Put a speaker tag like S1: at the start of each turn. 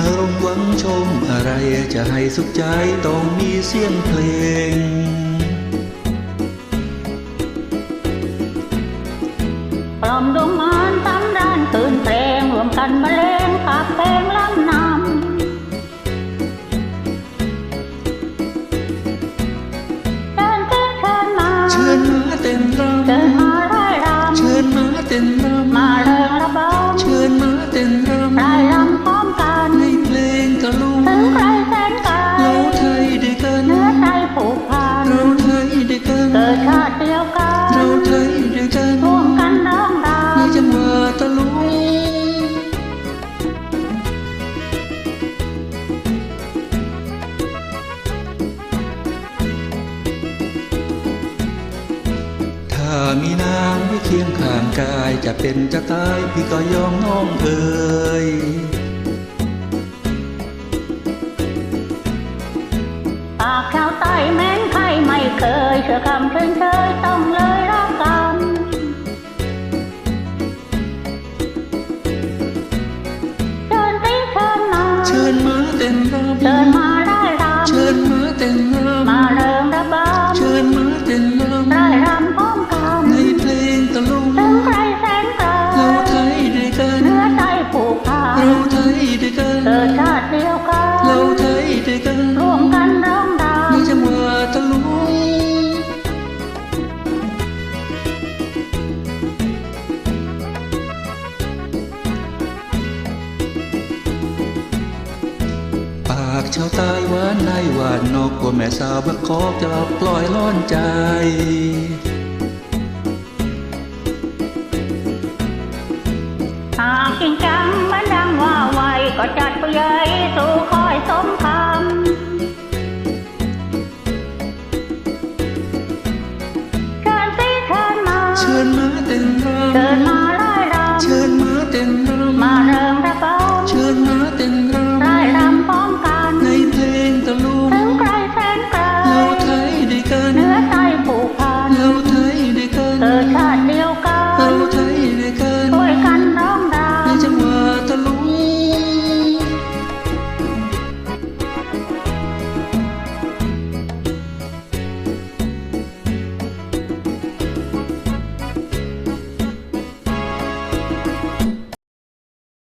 S1: งอารมณ์หวังชมอะไรจะให้สุขใจต้องมีเสียงเพลง
S2: กล่อมดวงมานตำร้านคืนเพลงรวมกันบรรเลงขับเพลงล้ำนำเดินเต้นเชิญมา
S1: เชิญมาเต้นร
S2: เชิญมาไร่รำ
S1: เชิญมาเต้นรำ
S2: มา ถ้ามีนา
S1: งไว้เคียงข้างกายจะเป็นจะตายพี่ก็ยอมน้องเอ่ยำ
S2: ปากชาวใต้แม้นใครไม่เคยเชื่อคำเชิญเชยต้องเลยรักกันเชิญสิเชิญมา
S1: เชิญมาเต้นร
S2: เชิญมาได้รำ
S1: เชิญมาเต้นรำ
S2: กัน
S1: เราไทยด้วยกัน
S2: ร่วมกันร้องร
S1: ในจังหวะตะลุงปากชาวใต้หวานในหวานนอกกว่าแม่สาวบักคอกจะปล่อยร้อนใจำ
S2: หากจริงจัง